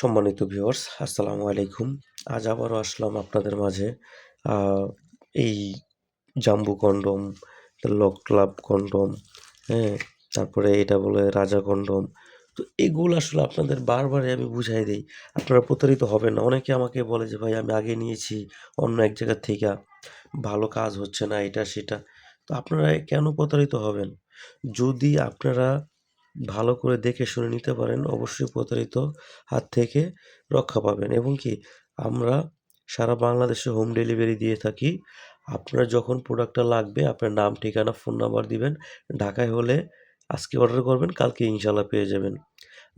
সম্মানিত ভিউয়ার্স আসসালামু আলাইকুম। আজ আবারও আসলাম আপনাদের মাঝে। এই জাম্বু কন্ডম, লক ক্লাব কন্ডম হ্যাঁ তারপরে এটা বলে রাজা কন্ডম। তো এগুলো আসলে আপনাদের বারবারই আমি বুঝাই দিই। আপনারা প্রতারিত হবেন না। অনেকে আমাকে বলে যে, ভাই, আমি আগে নিয়েছি, অন্য এক জায়গা থেকে। ভালো কাজ হচ্ছে না, এটা, সেটা। তো আপনারা কেন প্রতারিত হবেন? যদি আপনারা ভালো করে দেখে শুনে নিতে পারেন। অবশ্যই প্রতারিত হাত থেকে রক্ষা পাবেন। এবং কি, আমরা সারা বাংলাদেশে হোম ডেলিভারি দিয়ে থাকি। আপনার যখন প্রোডাক্টটা লাগবে, আপনার নাম, ঠিকানা ফোন নাম্বার দিবেন। ঢাকায় হলে আজকে অর্ডার করবেন, কালকে ইনশাল্লাহ পেয়ে যাবেন।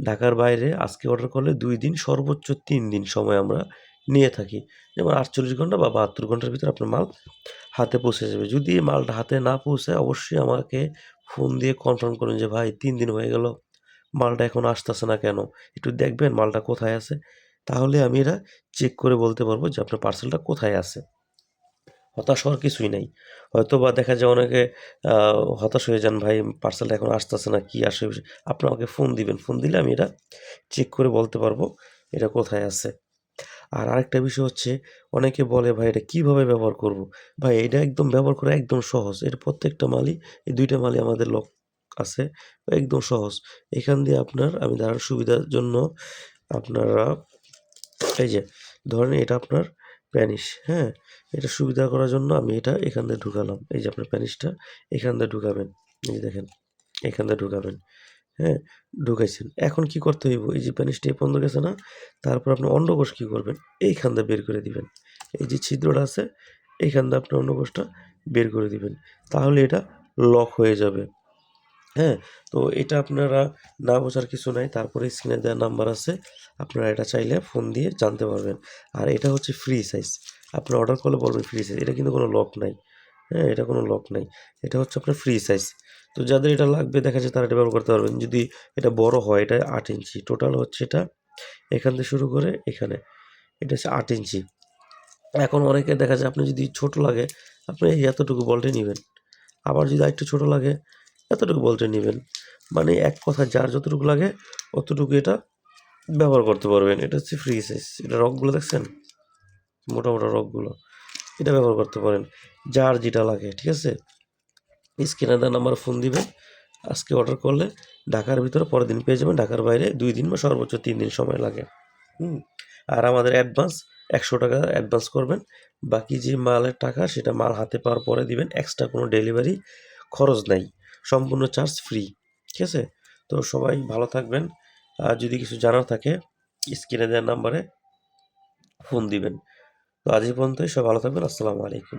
ঢাকার বাইরে আজকে অর্ডার করলে দুই দিন, সর্বোচ্চ তিন দিন সময় আমরা নিয়ে থাকি। যেমন আটচল্লিশ ঘণ্টা বা বাহাত্তর ঘণ্টার ভিতরে আপনার মাল হাতে পৌঁছে যাবে। যদি মালটা হাতে না পৌঁছে অবশ্যই আমাকে ফোন দিয়ে কনফার্ম করুন যে, ভাই, তিন দিন হয়ে গেল, মালটা এখন আসতেছে না কেন? একটু দেখবেন মালটা কোথায় আছে? তাহলে আমি এরা চেক করে বলতে পারব যে, আপনার পার্সেলটা কোথায় আছে? হতাশ হওয়ার কিছুই নাই। হয়তো বা দেখা যায় অনেকে হতাশ হয়ে যান, ভাই পার্সেলটা এখন আসতেছে না, কি আসে? আপনি আমাকে ফোন দিবেন। ফোন দিলে আমি এটা চেক করে বলতে পারব, এটা কোথায় আছে। আর আরেকটা বিষয় হচ্ছে, অনেকে বলে, ভাই, এটা কীভাবে ব্যবহার করব? ভাই, এটা একদম ব্যবহার করা একদম সহজ। এর প্রত্যেকটা মালই, এই দুইটা মালই আমাদের লক আছে, একদম সহজ। এখান দিয়ে আপনার, আমি দাঁড়ার সুবিধার জন্য আপনারা, এই যে, ধরেন এটা আপনার প্যানিস হ্যাঁ? এটা সুবিধা করার জন্য আমি এটা এখান দিয়ে ঢুকালাম। এই যে, আপনার প্যানিসটা এখান দিয়ে ঢুকাবেন। এই দেখেন, এখান দিয়ে ঢুকাবেন। হ্যাঁ ঢুকাইছেন। এখন কি করতে হইব? এই যে প্যানিসটা এই পর্যন্ত গেছে না, তারপর আপনি অন্ডকোষ কি করবেন? এইখান দিয়ে বের করে দিবেন। এই যে ছিদ্রটা আছে এইখান দিয়ে আপনি অন্ডকোষটা বের করে দিবেন। তাহলে এটা লক হয়ে যাবে। হ্যাঁ তো এটা আপনারা না বোঝার কিছু নাই। তারপরে স্ক্রিনে দেওয়া নাম্বার আছে। আপনারা এটা চাইলে ফোন দিয়ে জানতে পারবেন। আর এটা হচ্ছে ফ্রি সাইজ আপনার অর্ডার করলে বলবেন ফ্রি সাইজ এটা কিন্তু কোনো লক নাই। হ্যাঁ এটা কোনো লক নাই। এটা হচ্ছে আপনার ফ্রি সাইজ তো যাদের এটা লাগবে, দেখা যায় তারা এটা ব্যবহার করতে পারবেন। যদি এটা বড় হয়, এটা আট ইঞ্চি। টোটাল হচ্ছে এটা এখান থেকে শুরু করে এখানে। এটা হচ্ছে আট ইঞ্চি। এখন অনেকে দেখা যায়, আপনি যদি ছোট লাগে, আপনি এই এতটুকু বলটে নেবেন। আবার যদি একটু ছোট লাগে, এতটুকু বলটা নেবেন। মানে এক কথা, যার যতটুকু লাগে, অতটুকু এটা ব্যবহার করতে পারবেন। এটা হচ্ছে ফ্রি সাইজ এটা রকগুলো দেখছেন? মোটা মোটা রকগুলো এটা ব্যবহার করতে পারেন। যার যেটা লাগে, ঠিক আছে? স্ক্রিনে দেওয়া নাম্বার ফোন দিবেন। আজকে অর্ডার করলে ঢাকার ভিতরে পরের দিন পেয়ে যাবেন। ঢাকার বাইরে দুই দিন বা সর্বোচ্চ তিন দিন সময় লাগে। হুম? আর আমাদের অ্যাডভান্স একশো টাকা অ্যাডভান্স করবেন। বাকি যে মালের টাকা, সেটা মাল হাতে পাওয়ার পরে দিবেন। এক্সট্রা কোনো ডেলিভারি খরচ নাই। সম্পূর্ণ চার্জ ফ্রি ঠিক আছে? তো সবাই ভালো থাকবেন। আর যদি কিছু জানার থাকে, স্ক্রিনে দেওয়ার নাম্বারে ফোন দিবেন। তো আজ পর্যন্তই সব ভালো থাকবেন। আসসালামু আলাইকুম।